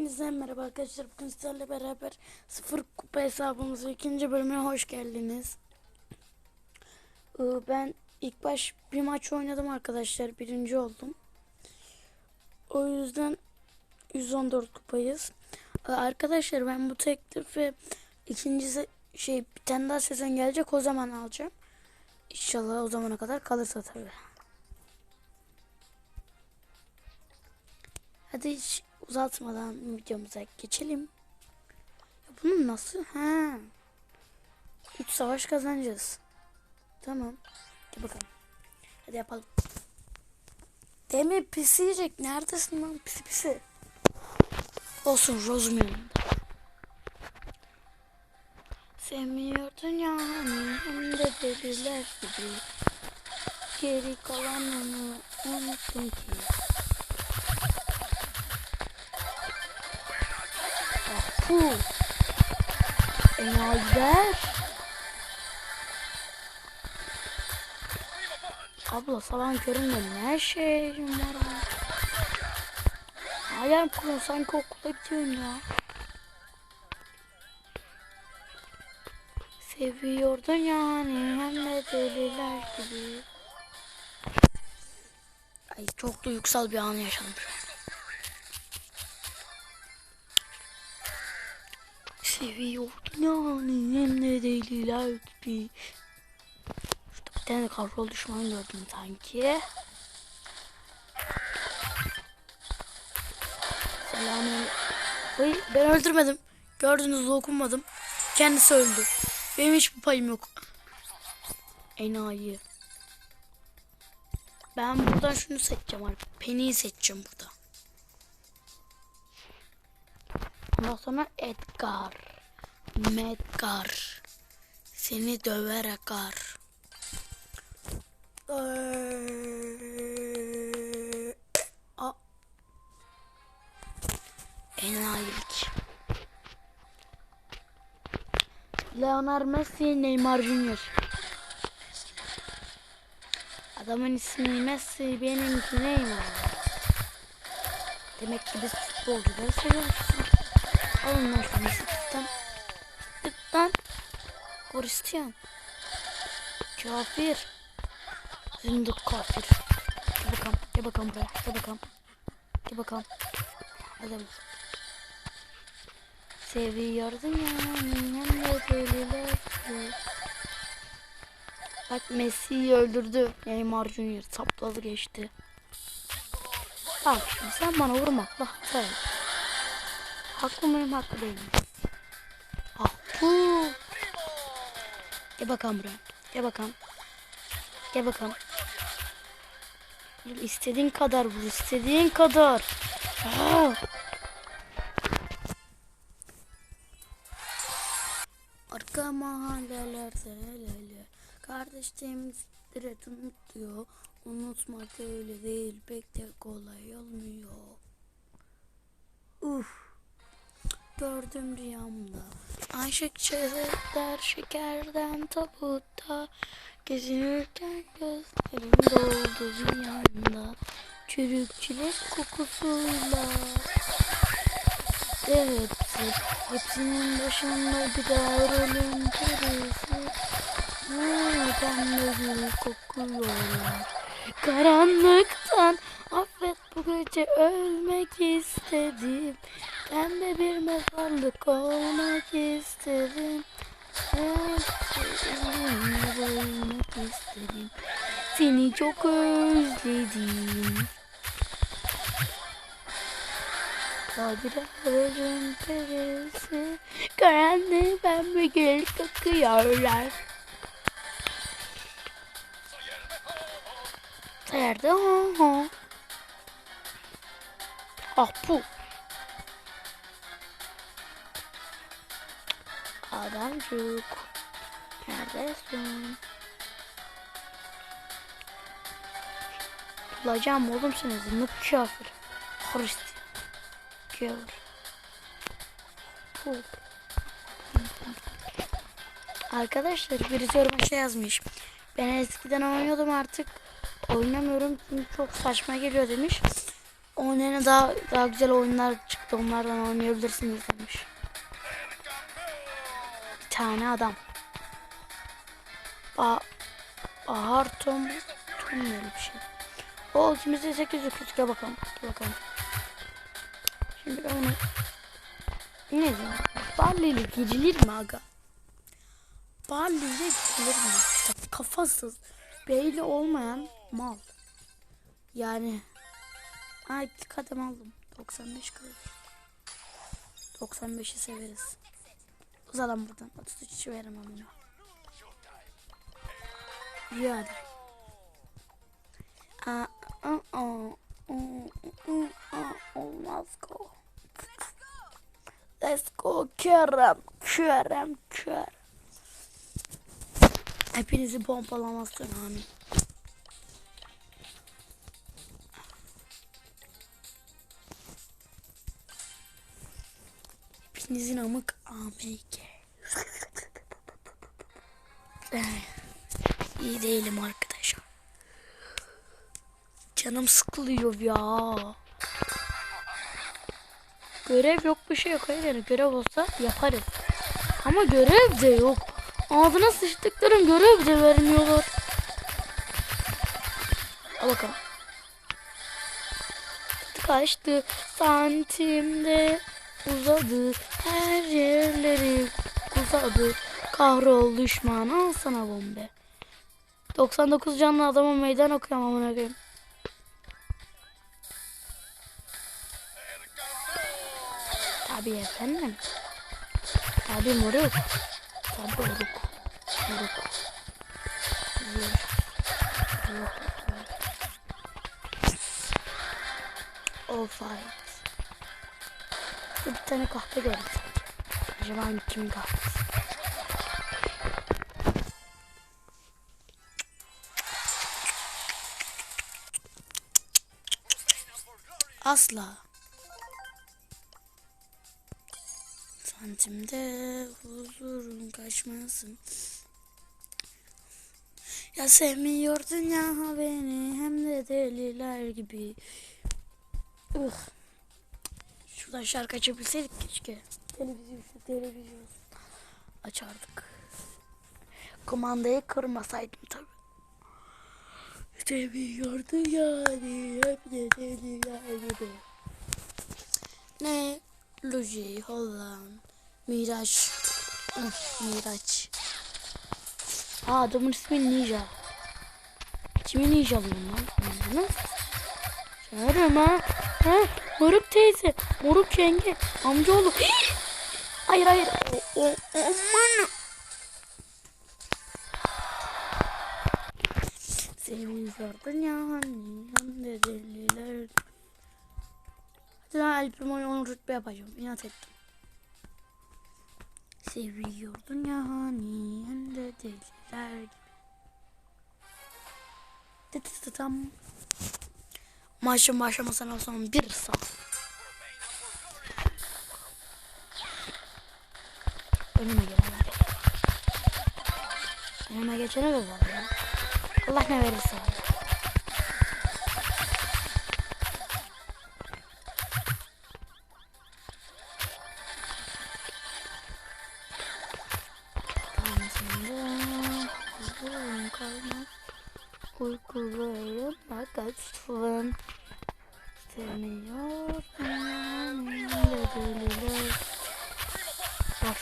Hepinize merhaba arkadaşlar. Bugün sizlerle beraber sıfır kupa hesabımızın ikinci bölümüne hoş geldiniz. Ee, Ben ilk baş bir maç oynadım arkadaşlar. Birinci oldum. O yüzden 114 kupayız. Ee, Arkadaşlar ben bu teklifi ikinci şey bir tane daha sezon gelecek o zaman alacağım. İnşallah o zamana kadar kalırsa tabii. Hadi hiç uzatmadan videomuza geçelim. Ya bunun nasıl? Ha. 3 savaş kazanacağız. Tamam. Hadi bakalım. Hadi yapalım. Demi pisi yiyecek. Neredesin lan pisi pisi? Olsun yanında. Sevmiyordun yani hem de deliler gibi. Geri kalanını unuttum ki. Puh. Enayiler. Abla sabah köründe ne şeyim var ha? Hayal kuruyorsun sanki okula gidiyorsun ya. Seviyordun yani hem de deliler gibi. Ay çok duygusal bir an yaşadım Seviyordun yani hem de deliler gibi. Şurada bir tane kavrol düşman gördüm sanki. Selamün. Hayır ben öldürmedim. Gördünüz dokunmadım. Kendisi öldü. Benim hiçbir payım yok. Enayi. Ben buradan şunu seçeceğim artık. Penny'i seçeceğim burada. Ondan sonra Edgar. Medgar. Seni döver akar. Eee, A. Enayilik. Leonard Messi, Neymar Junior. Adamın ismi Messi, benimki Neymar. Demek ki biz futbolcuları seviyoruz. Alın. Tıktan. Hristiyan. Kafir. Zındık kafir. Gel bakalım. Gel bakalım buraya. Gel bakalım. Gel bakalım. Hadi. Seviyordun ya. De deliler gibi. Bak Messi'yi öldürdü. Neymar Junior sapladı geçti. Bak şimdi sen bana vurmakla hata ettin. Haklı mıyım haklı değilim. Haklı. Gel bakalım buraya. Gel bakalım. Gel bakalım. İstediğin kadar vur. istediğin kadar. Aa! Arka mahallelerde el ele. Kardeşliğimiz direkt unutuyor. Unutmak öyle değil. Pek de kolay olmuyor. Uf. Gördüm rüyamda. Aşık çezer şekerden tabutta. Gezinirken gözlerim doldu bir yanda. Çürük çilek kokusuyla. Evet, hepsinin başında daha ölüm perisi. Gibi kokuyorlar. Karanlıktan affet bu gece ölmek istedim. Pembe bir mezarlık olmak istedim. Bayılmak istedim. Seni çok özledim. Kadırların perisi Karanlık pembe gül kokuyorlar Sayardı ha ha Ah bu Adamcık Neredesin? Bulacağım oğlum seni zınık kafir Hristiyan Gel. Puh. Arkadaşlar birisi yoruma şey yazmış. Ben eskiden oynuyordum artık oynamıyorum çünkü çok saçma geliyor demiş. Oynayana daha daha güzel oyunlar çıktı. Onlardan oynayabilirsiniz demiş. Tane adam. Ba Bahar Tom Tom bir şey. O ikimizde 800 gel bakalım. Gel bakalım. Şimdi ben onu ne diyeyim? Barley ile girilir mi aga? Barley ile girilir mi? Kafasız, beyni olmayan mal. Yani Ay kadem aldım. 95 kadem. 95'i severiz. Uzalım buradan. 33 veremem bunu. Yani. Aa, aa, aa, aa, aa, Let's go. Let's go Kerem. Kerem. Kerem. Hepinizi pompalamasın amin. Hepinizin amık AMK. İyi değilim arkadaşlar. Canım sıkılıyor ya. Görev yok bir şey yok. Hayır görev olsa yaparız. Ama görev de yok. Ağzına sıçtıklarım görev de vermiyorlar. Al bakalım. Kaçtı santimde uzadı her yerleri. Uzadı kahrol düşman al sana bombe. 99 canlı adama meydan okuyorum amına koyayım. Tabii efendim. Tabii moruk. Tabii moruk. Moruk. Fight bir tane kahve gördüm. Acaba hangi kimin? Asla. Santimde huzurun kaçmasın. Ya sevmiyordun ya beni hem de deliler gibi. Ugh. Şuradan şarkı açabilseydik keşke. Televizyon, televizyon açardık. Kumandayı kırmasaydım tabi. Seviyordu yani hep de deliler gibi. Ne? Lucy, Holland, Miraç. Miraç. Aa adamın ismi Ninja. Kimi Ninja bunun lan? Nasıl? Çağırırım ha. Ha? Moruk teyze. Moruk yenge. Amcaoğlu. Hii! Hayır hayır. O, o, aman. Seviyordun ya hani. Hem de deliler. Hadi Alp'im onu rütbe yapacağım. İnat ettim. Seviyordun ya hani. Hem de deliler gibi. Tıtıtıtam. Maçın başlamasına son bir saat. Önüme gelen. Önüme geçene de var ya. Allah ne verirse. Uykularım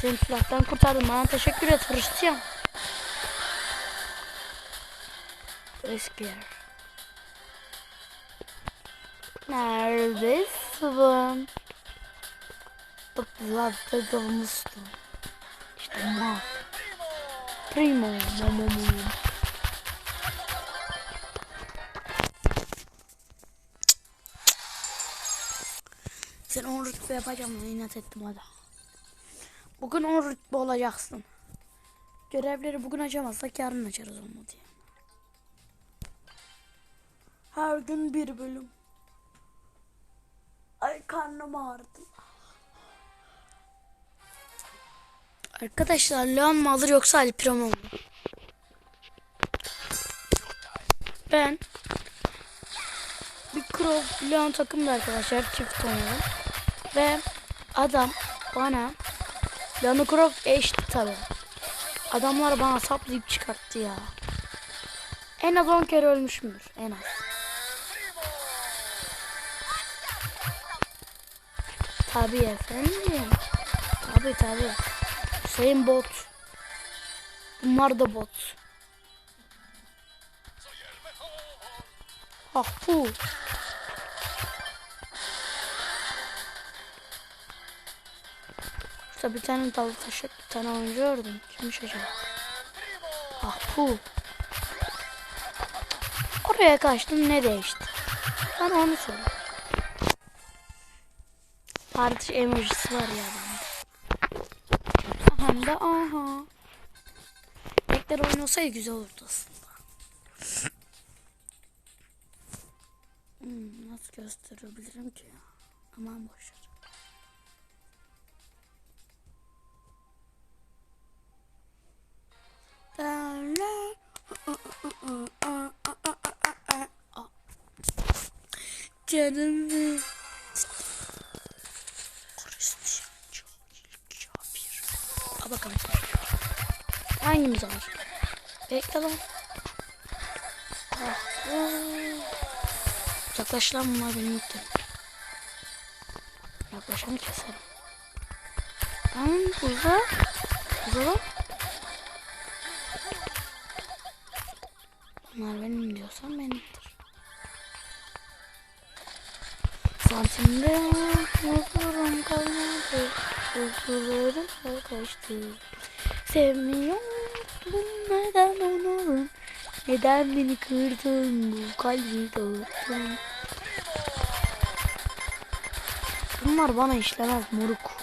seni silahtan kurtardım. Bana teşekkür et Hristiyan. Eskiyer. Neredesin? Bak zaten dolmuştum. İşte ma. Primo. Momo momo. Sen 10 rütbe yapacağım inat ettim hadi. Bugün 10 rütbe olacaksın. Görevleri bugün açamazsak yarın açarız olmadı. Her gün bir bölüm. Ay karnım ağrıdı. Arkadaşlar Leon mu alır yoksa Alpira mı alır? Ben bir Croft Leon takımda arkadaşlar çift oynadım. Ve adam bana Leon Croft eşti tabi. Adamlar bana saplayıp çıkarttı ya. En az 10 kere ölmüşümdür en az. Tabi efendim. Tabi tabi. Sayın bot. Bunlar da bot. Ah bu. Şurada bir tane dalı taşı bir tane oyuncu gördüm. Kimmiş acaba? Ah bu. Oraya kaçtım ne değişti? Bana onu söyle. Parti emojisi var ya bende. Aha da aha. Bekler oyun olsaydı güzel olurdu aslında. Hmm, nasıl gösterebilirim ki ya? Aman boşver. Canım. Al bakalım. Hangimiz alır? Bekle lan. Ah. Uzaklaş lan bunlar beni yuttu. Yaklaşanı keserim. Tamam uza. Uza lan. Santimde mutlurum kalmadı. Uykularım kaçtı. Sevmiyordum neden onu Neden beni kırdın bu kalbi dağıttın Bunlar bana işlemez moruk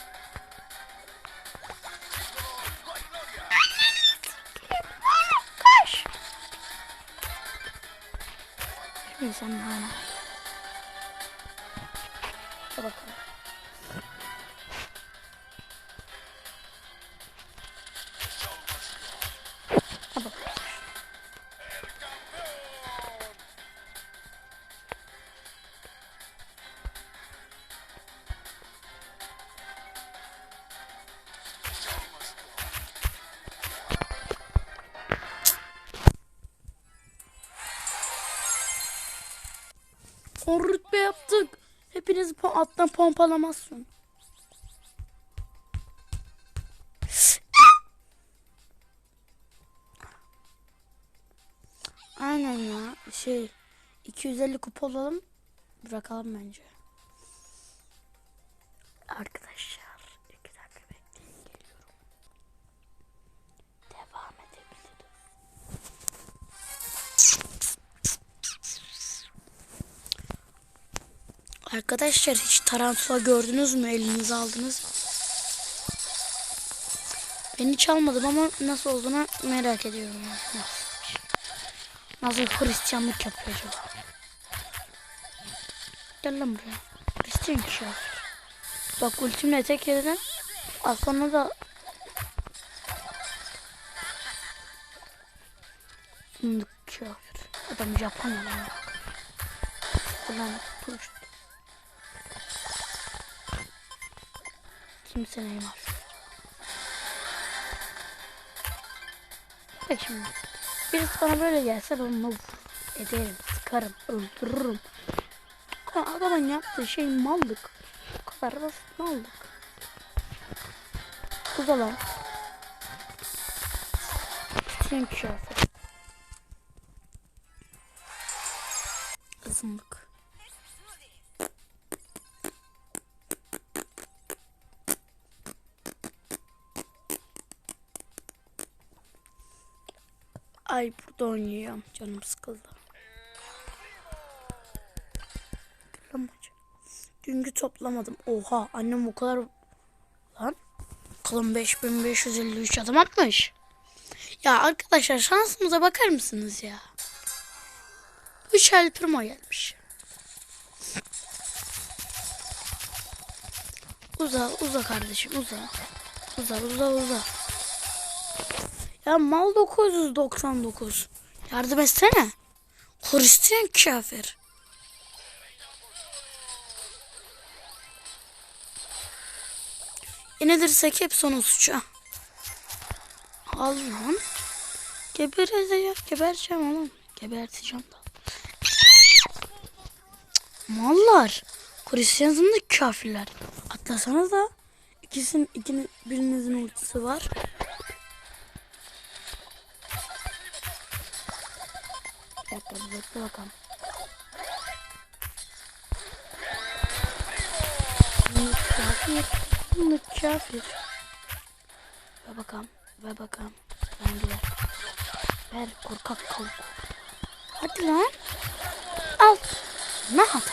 Po alttan pompalamazsın. Aynen ya. Şey 250 kupa olalım. Bırakalım bence. Arkadaşlar hiç tarantula gördünüz mü? Elinize aldınız? Ben hiç almadım ama nasıl olduğunu merak ediyorum. Nasıl Hristiyanlık yapıyor acaba? Gel lan buraya. Hristiyan kişi. Bak ultimle tek az sonra da Fındık kafir. Adam Japon lan. Ulan Kimse Neymar. Bak şimdi. Birisi bana böyle gelse ben onu ederim, sıkarım, öldürürüm. Adamın yaptığı şey mallık. Bu kadar basit mallık. Uza lan. Sen kıyafet. Azınlık. Ay burada oynuyorum. Canım sıkıldı. Toplamaca. Dünkü toplamadım. Oha annem o kadar... Lan. Bakalım 5553 adım atmış. Ya arkadaşlar şansımıza bakar mısınız ya? 3 el primo gelmiş. Uza uza kardeşim uza. Uza uza uza. Ya mal 999. Yardım etsene. Hristiyan kafir. İnedirsek hep onun suçu. Allah'ım. Gebereceğim, gebereceğim oğlum. Geberteceğim da. Mallar. Hristiyansın da kafirler. Atlasanız da ikisinin ikinin birinizin ultisi var. Bekle bakalım. Bunu kafir. Ver bakalım. Ver bakalım. Ben gider. Ver korkak kavuk. Hadi lan. Al. Ne hata?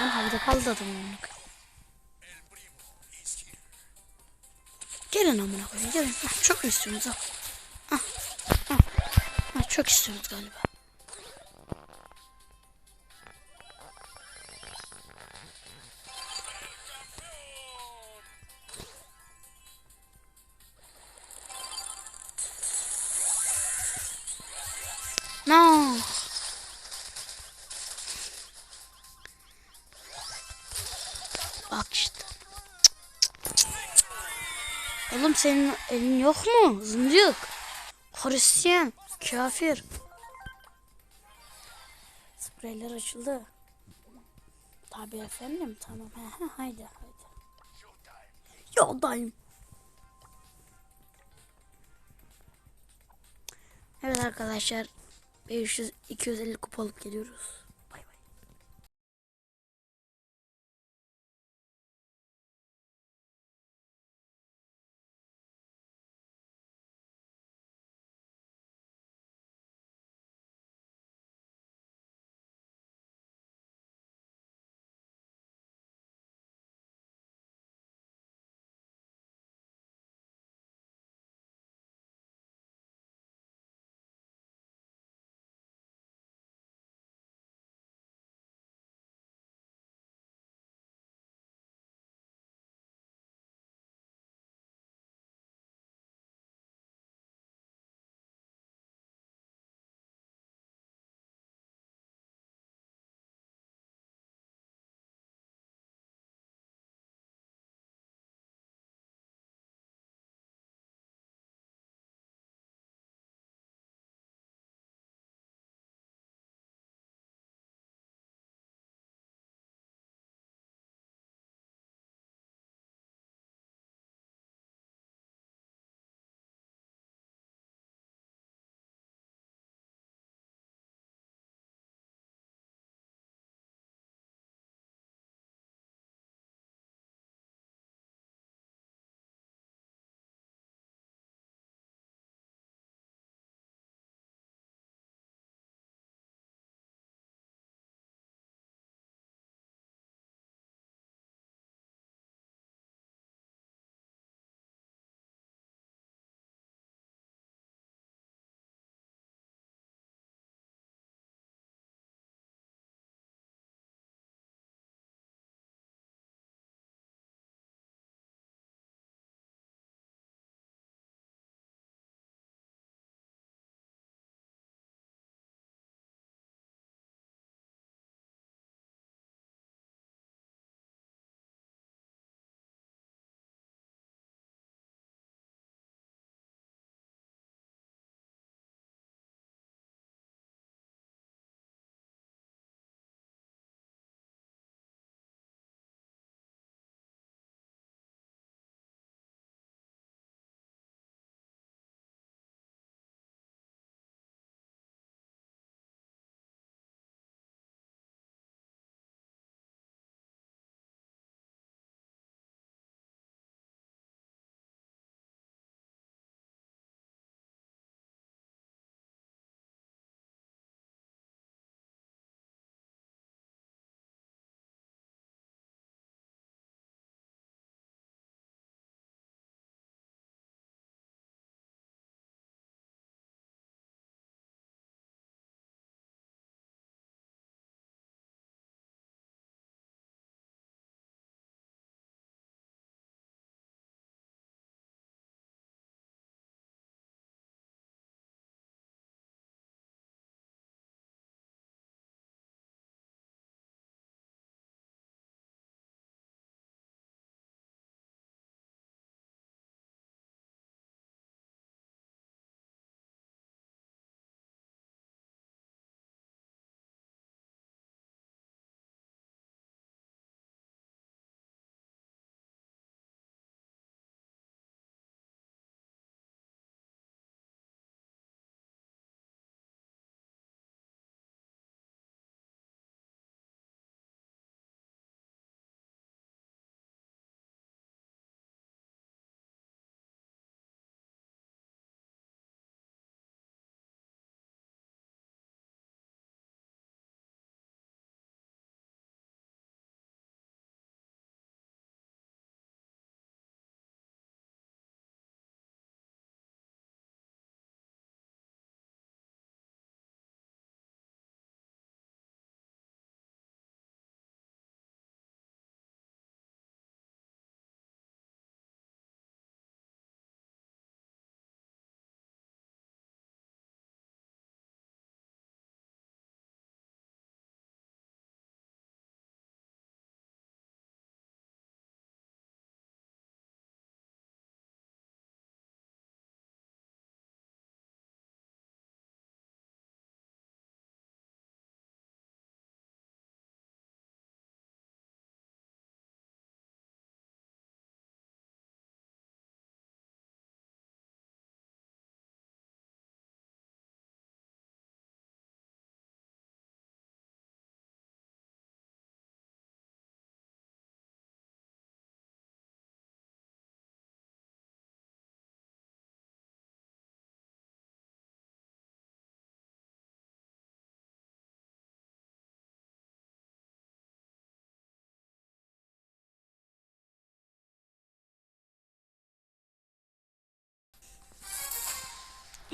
Ben havada kaldırdım onu. Gelin amına koyayım gelin. Çok istiyorsunuz? Al. Çok istiyorsunuz galiba. No. Bak işte. Oğlum senin elin yok mu? Zıncık. Hristiyan. Kafir. Spreyler açıldı. Tabii efendim. Tamam. Haydi haydi. Yoldayım. Evet arkadaşlar. 500 250 kupa geliyoruz.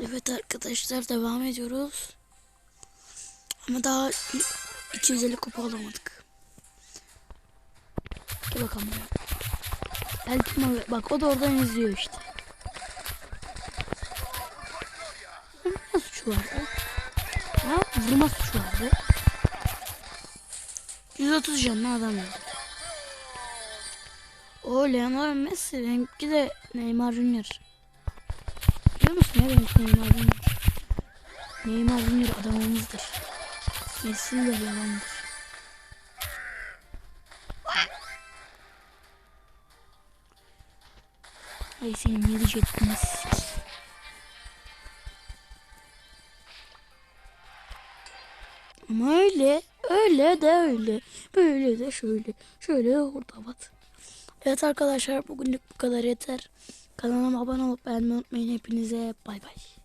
Evet arkadaşlar devam ediyoruz. Ama daha 250 kupa alamadık. Gel bakalım. Belki mi- bak o da oradan izliyor işte. Ne suçu vardı? Ha? Vurma suçu vardı. 130 canlı adam öldü. O Leonardo Messi benimki de Neymar Junior. Biliyor musun ya benimki Neymar Junior? Neymar Junior adamımızdır. Messi de yalandır. Ay senin yedi jetini sikeyim. Ama öyle, öyle de öyle, böyle de şöyle, şöyle orada bat. Evet arkadaşlar bugünlük bu kadar yeter. Kanalıma abone olup beğenmeyi unutmayın. Hepinize bay bay.